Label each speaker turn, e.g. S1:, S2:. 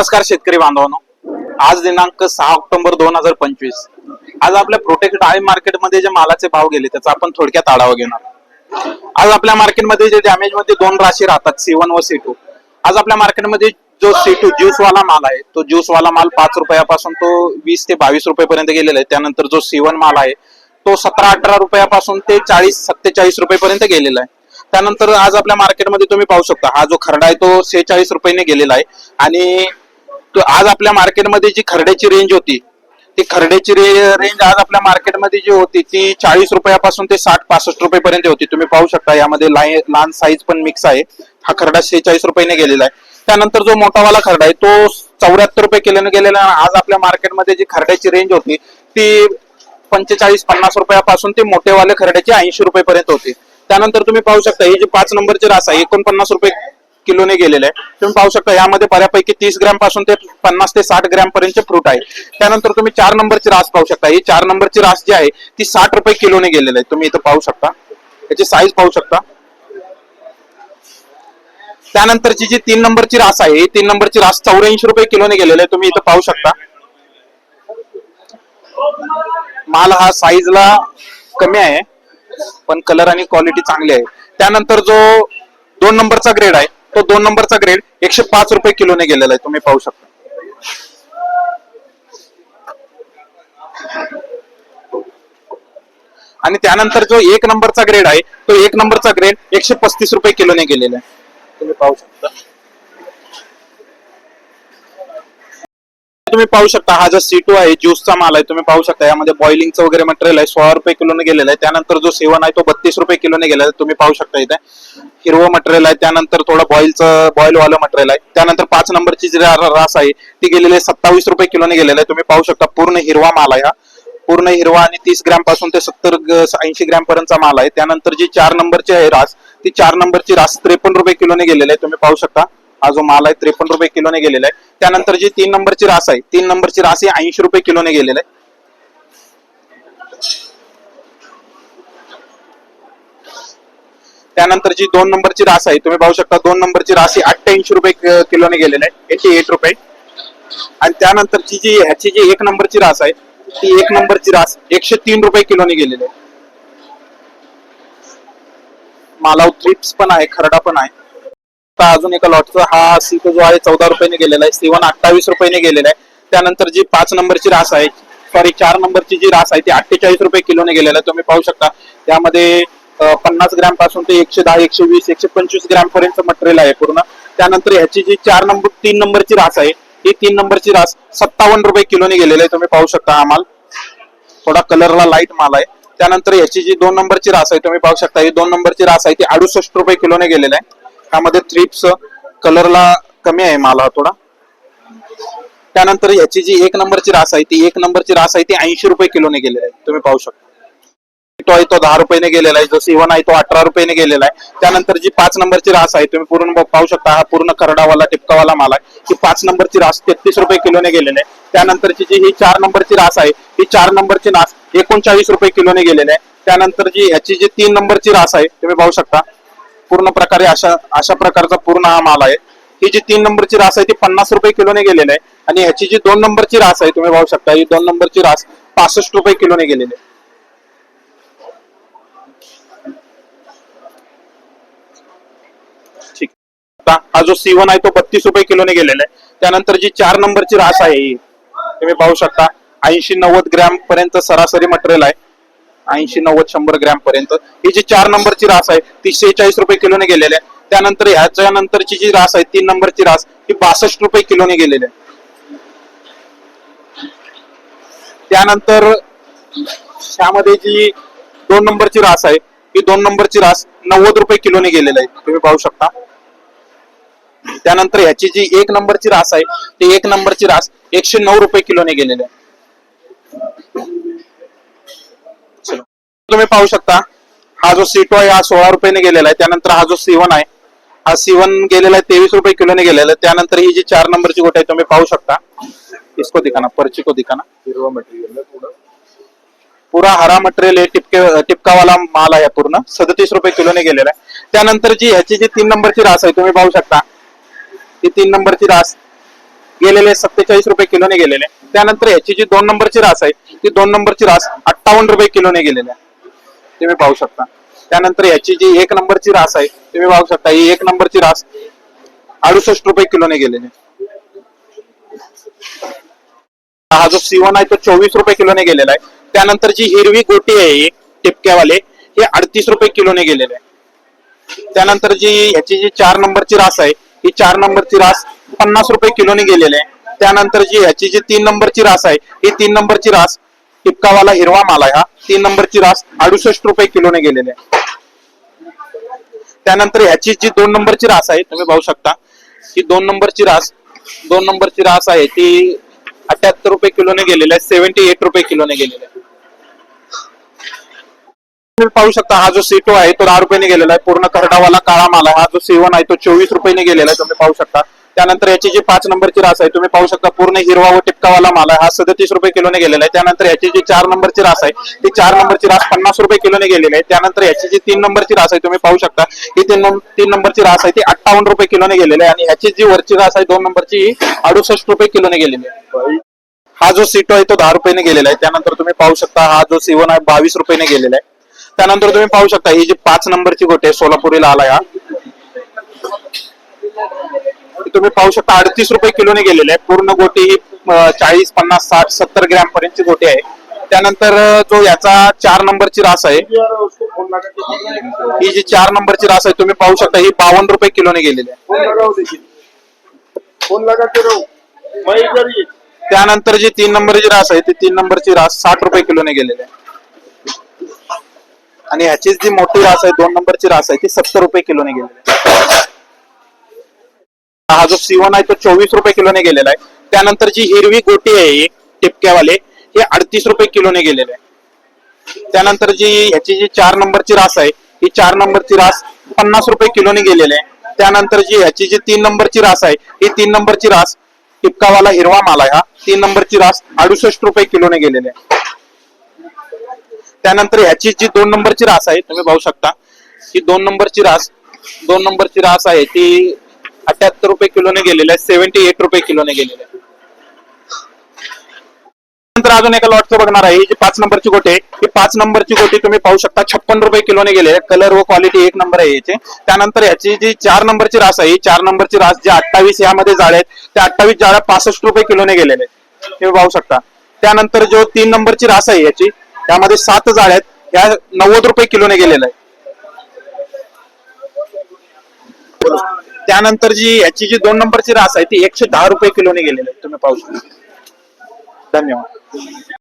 S1: नमस्कार शेतकरी बांधवांनो. आज दिनांक सहा ऑक्टोबर दोन हजार पंचवीस. आज आपल्या प्रोटेक्ट आय मार्केटमध्ये जे मालाचे भाव गेले त्याचा आपण थोडक्यात आढावा घेणार आज आपल्या मार्केटमध्ये जे डॅमेजमध्ये दोन राशी राहतात सी वन व सी टू आज आपल्या मार्केटमध्ये जो सी टू ज्यूस वाला माल आहे तो ज्यूस वाला माल पाच रुपयापासून तो वीस ते बावीस रुपयेपर्यंत गेलेला आहे. त्यानंतर जो सी वन माल आहे तो सतरा अठरा रुपयापासून ते चाळीस सत्तेचाळीस रुपयेपर्यंत गेलेला आहे. त्यानंतर आज आपल्या मार्केटमध्ये तुम्ही पाहू शकता हा जो खरडा आहे तो सेहेचाळीस रुपयाने गेलेला आहे. आणि तो आज आपल्या मार्केटमध्ये जी खरड्याची रेंज होती ती खरड्याची रेंज आज आपल्या मार्केटमध्ये जी होती ती चाळीस रुपयापासून ते साठ पासष्ट रुपयेपर्यंत होती. तुम्ही पाहू शकता यामध्ये लाय- लहान साईज पण मिक्स आहे. हा खरडा शेहेचाळीस रुपयाने गेलेला आहे. त्यानंतर जो मोठावाला खरडा आहे तो चौऱ्याहत्तर रुपये किलोने गेलेला आहे. आज आपल्या मार्केटमध्ये जी खरड्याची रेंज होती ती पंचेचाळीस पन्नास रुपयापासून ते मोठेवाले खरड्याचे ऐंशी रुपयेपर्यंत होते. त्यानंतर तुम्ही पाहू शकता ही जी पाच नंबरची रास आहे एकोणपन्नास रुपये किलोने गेलेलं आहे. तुम्ही पाहू शकता यामध्ये बऱ्यापैकी तीस ग्रॅमपासून ते पन्नास ते साठ ग्रॅम पर्यंतचे फ्रूट आहे. त्यानंतर तुम्ही चार नंबरची रास पाहू शकता. ही चार नंबरची रास जी आहे ती साठ रुपये किलोने गेलेली आहे. तुम्ही इथं पाहू शकता. याची साईज पाहू शकता. त्यानंतरची जी तीन नंबरची रास आहे ही तीन नंबरची रास चौऱ्याऐंशी रुपये किलोने गेलेली आहे. तुम्ही इथं पाहू शकता. माल हा साईजला कमी आहे पण कलर आणि क्वालिटी चांगली आहे. त्यानंतर जो दोन नंबरचा ग्रेड आहे तो दोन नंबरचा ग्रेड एकशे पाच रुपये किलोने गेलेला आहे. तुम्ही पाहू शकता. आणि त्यानंतर जो एक नंबरचा ग्रेड आहे तो एक नंबरचा ग्रेड एकशे पस्तीस रुपये किलोने गेलेला आहे. तुम्ही पाहू शकता. तुम्ही पाहू शकता हा जो सी टू आहे ज्यूसचा माल आहे तुम्ही पाहू शकता यामध्ये बॉइलिंगचं वगैरे मटेरियल आहे सोळा रुपये किलोने गेलेला आहे. त्यानंतर जो सेवन आहे तो बत्तीस रुपये किलोने गेलेला आहे. तुम्ही पाहू शकता इथे. हिरवं मटेरियल आहे त्यानंतर थोडं बॉईलचं बॉईल वालं मटेरियल आहे. त्यानंतर पाच नंबरची जी रास आहे ती गेलेली आहे सत्तावीस रुपये किलोने गेलेला आहे. तुम्ही पाहू शकता पूर्ण हिरवा माल आहे हा. पूर्ण हिरवा आणि तीस ग्रॅमपासून ते सत्तर ऐंशी ग्रॅम पर्यंतचा माल आहे. त्यानंतर जी चार नंबरची आहे रास ती चार नंबरची रास त्रेपन्न रुपये किलोने गेलेली आहे. तुम्ही पाहू शकता. हा जो माल आहे त्रेपन्न रुपये किलोने गेलेला आहे. त्यानंतर जी तीन नंबरची रास आहे तीन नंबरची रास ही ऐंशी रुपये किलोने गेलेला आहे. त्यानंतर जी दोन नंबरची रास आहे तुम्ही पाहू शकता दोन नंबरची रास ही अठ्ठ्याऐंशी रुपये किलोने गेलेली आहे. एटी एट रुपये. आणि त्यानंतरची जी ह्याची जी एक नंबरची रास आहे ती एक नंबरची रास एकशे तीन रुपये किलोने गेलेली आहे. मालाव थ्रिप्स पण आहे खरडा पण आहे. आता अजून एका लॉटचा हा सीट जो आहे चौदा रुपयाने गेलेला आहे सीवन अठ्ठावीस रुपयाने गेलेला आहे. त्यानंतर जी पाच नंबरची रास आहे सॉरी चार नंबरची जी रास आहे ती अठ्ठेचाळीस रुपये किलोने गेलेला आहे. तुम्ही पाहू शकता. त्यामध्ये पन्नास ग्रॅमपासून ते एकशे दहा एकशे वीस एकशे पंचवीस ग्रॅम पर्यंत मटेरियल आहे पूर्ण. त्यानंतर ह्याची जी चार नंबर तीन नंबरची रास आहे ही तीन नंबरची रास सत्तावन्न रुपये किलोने गेलेली आहे. तुम्ही पाहू शकता हा माल. थोडा कलरला लाइट माल आहे. त्यानंतर याची जी दोन नंबरची रास आहे तुम्ही पाहू शकता ही दोन नंबरची रास आहे ती अडुसष्ट रुपये किलोने गेलेला आहे. त्यामध्ये थ्रिप्स कलरला कमी आहे माल हा थोडा. त्यानंतर याची जी एक नंबरची रास आहे ती एक नंबरची रास आहे ती ऐंशी रुपये किलोने गेलेली आहे. तुम्ही पाहू शकता. तो आहे तो दहा रुपयाने गेलेला आहे. जो सिवन आहे तो अठरा रुपयाने गेलेला आहे. त्यानंतर जी पाच नंबरची रास आहे तुम्ही पूर्ण पाहू शकता हा पूर्ण करडावाला टिपकावाला माल आहे. ही पाच नंबरची रास तेहतीस रुपये किलोने गेलेली आहे. त्यानंतरची जी ही चार नंबरची रास आहे ही चार नंबरची रास एकोणचाळीस रुपये किलोने गेलेली आहे. त्यानंतर जी ह्याची जी तीन नंबरची रास आहे तुम्ही पाहू शकता पूर्ण प्रकारे अशा अशा प्रकारचा पूर्ण हा माल आहे. ही जी तीन नंबरची रास आहे ती पन्नास रुपये किलोने गेलेली आहे. आणि ह्याची जी दोन नंबरची रास आहे तुम्ही पाहू शकता ही दोन नंबरची रास पासष्ट रुपये किलोने गेलेली आहे. ठीक. हा जो सी वन आहे तो बत्तीस रुपये किलोने गेलेला आहे. त्यानंतर जी चार नंबरची रास आहे ही तुम्ही पाहू शकता ऐंशी नव्वद ग्रॅम पर्यंत सरासरी मटेरियल आहे. ऐंशी नव्वद शंभर ग्रॅम पर्यंत. ही जी चार नंबरची रास आहे ती शेहेचाळीस रुपये किलोने गेलेली आहे. त्यानंतर ह्याच्या नंतरची जी रास आहे तीन नंबरची रास ही बासष्ट रुपये किलोने गेलेली आहे. त्यानंतर त्यामध्ये जी दोन नंबरची रास आहे ही दोन नंबरची रास नव्वद रुपये किलोने गेलेली आहे. तुम्ही पाहू शकता. त्यानंतर ह्याची जी एक नंबरची रास आहे ती एक नंबरची रास एकशे नऊ रुपये किलोने गेलेली आहे. तुम्ही पाहू शकता हा जो सी टू आहे हा सोळा रुपयाने गेलेला आहे. त्यानंतर हा जो सी वन आहे हा सी वन गेलेला आहे तेवीस रुपये किलोने गेलेला आहे. त्यानंतर ही जी चार नंबरची गोट आहे तुम्ही पाहू शकता. इसको दिखाना पर्ची को दिखाना.
S2: हिरवा मटेरियल
S1: पुरा. हरा मटेरियल आहे टिपके टिपकावाला माल आहे पूर्ण. सदतीस रुपये किलोने गेलेला आहे. त्यानंतर जी ह्याची जी तीन नंबरची रास आहे तुम्ही पाहू शकता. ही तीन नंबरची रास गेलेले सत्तेचाळीस रुपये किलोने गेलेले. त्यानंतर ह्याची जी दोन नंबरची रास आहे ती दोन नंबरची रास अठ्ठावन्न रुपये किलोने गेलेली आहे. तुम्ही पाहू शकता. त्यानंतर याची जी एक नंबरची रास आहे तुम्ही पाहू शकता ही एक नंबरची रास अडुसष्ट रुपये किलोने गेलेली हा जो सीवन आहे तो चोवीस रुपये किलोने गेलेला आहे. त्यानंतर जी हिरवी गोटी आहे ही टिपक्यावाले हे अडतीस रुपये किलोने गेलेले आहे. त्यानंतर जी ह्याची जी चार नंबरची रास आहे ही चार नंबरची रास पन्नास रुपये किलोने गेलेली आहे. त्यानंतर जी ह्याची जी तीन नंबरची रास आहे ही तीन नंबरची रास टिपकावाला हिरवा माल आहे हा. तीन नंबरची रास अडुसष्ट रुपये किलोने गेलेली आहे. त्यानंतर ह्याची जी दोन नंबरची रास आहे तुम्ही पाहू शकता. ही दोन नंबरची रास दोन नंबरची रास आहे ती अठ्याहत्तर रुपये किलोने गेलेली आहे सेव्हन्टी एट रुपये किलोने गेलेली आहे. तुम्ही पाहू शकता हा जो सीटो आहे तो दहा रुपयाने गेलेला आहे. पूर्ण करडावाला काळा माल आहे हा जो सेवन आहे तो चोवीस रुपयाने गेलेला आहे तुम्ही पाहू शकता. त्यानंतर याची जी पाच नंबरची रास आहे तुम्ही पाहू शकता पूर्ण हिरवा व टिपकावाला माल आहे. हा सदतीस रुपये किलोने गेलेला आहे. त्यानंतर याची जी चार नंबरची रास आहे ती चार नंबरची रास पन्नास रुपये किलोने गेलेली आहे. त्यानंतर याची जी तीन नंबरची रास आहे तुम्ही पाहू शकता ही तीन तीन नंबरची रास आहे ती अठ्ठावन्न रुपये किलोने गेलेली आहे. आणि ह्याची जी वरची रास आहे दोन नंबरची ही अडुसष्ट रुपये किलोने गेलेली आहे. हा जो सीटो आहे तो दहा रुपयाने गेलेला आहे. त्यानंतर तुम्ही पाहू शकता हा जो सीवन आहे बावीस रुपयाने गेलेला आहे. त्यानंतर तुम्ही पाहू शकता ही जी पाच नंबरची गोटी आहे सोलापुरीला आला हा. तुम्ही पाहू शकता अडतीस रुपये किलोने गेलेले आहे पूर्ण गोटी ही चाळीस पन्नास साठ सत्तर ग्रॅम पर्यंतची गोटी आहे. त्यानंतर जो याचा चार नंबरची रास आहे ही जी चार नंबरची रास आहे तुम्ही पाहू शकता ही बावन्न रुपये किलोने गेलेली आहे. त्यानंतर जी तीन नंबरची रास आहे ती तीन नंबरची रास साठ रुपये किलोने गेलेली आहे. आणि ह्याचीच जी मोठी रास आहे दोन नंबरची रास आहे ती सत्तर रुपये किलोने गेलेली आहे. हा जो सीवन आहे तो चोवीस रुपये किलोने गेलेला आहे. त्यानंतर जी हिरवी गोटी आहे ही टिपक्यावाले हे अडतीस रुपये किलोने गेलेले आहे. त्यानंतर जी ह्याची जी चार नंबरची रास आहे ही चार नंबरची रास पन्नास रुपये किलोने गेलेली आहे. त्यानंतर जी ह्याची जी तीन नंबरची रास आहे ही तीन नंबरची रास टिपकावाला हिरवा माल आहे हा. तीन नंबरची रास अडुसष्ट रुपये किलोने गेलेली आहे. त्यानंतर ह्याची जी दोन नंबरची रास आहे तुम्ही पाहू शकता ही दोन नंबरची रास दोन नंबरची रास आहे ती अठ्याहत्तर रुपये किलोने गेलेला आहे सेव्हन्टी एट रुपये किलोने गेलेला आहे नंतर अजून एका लॉटचं बघणार आहे. जी पाच नंबरची गोटी आहे ही पाच नंबरची गोटी तुम्ही पाहू शकता. छप्पन रुपये किलोने गेले कलर व क्वालिटी एक नंबर आहे याचे. त्यानंतर याची जी चार नंबरची रास आहे चार नंबरची रास जी अठ्ठावीस यामध्ये जाळे आहेत त्या अठ्ठावीस जाळ्या पासष्ट रुपये किलोने गेलेले आहेत. तुम्ही पाहू शकता. त्यानंतर जो तीन नंबरची रास आहे याची त्यामध्ये सात जाळ्या आहेत. या नव्वद रुपये किलोने गेलेला आहे त्यानंतर जी याची जी दोन नंबरची रास आहे ती एकशे दहा रुपये किलोने गेलेली आहे. तुम्ही पाहू शकता. धन्यवाद.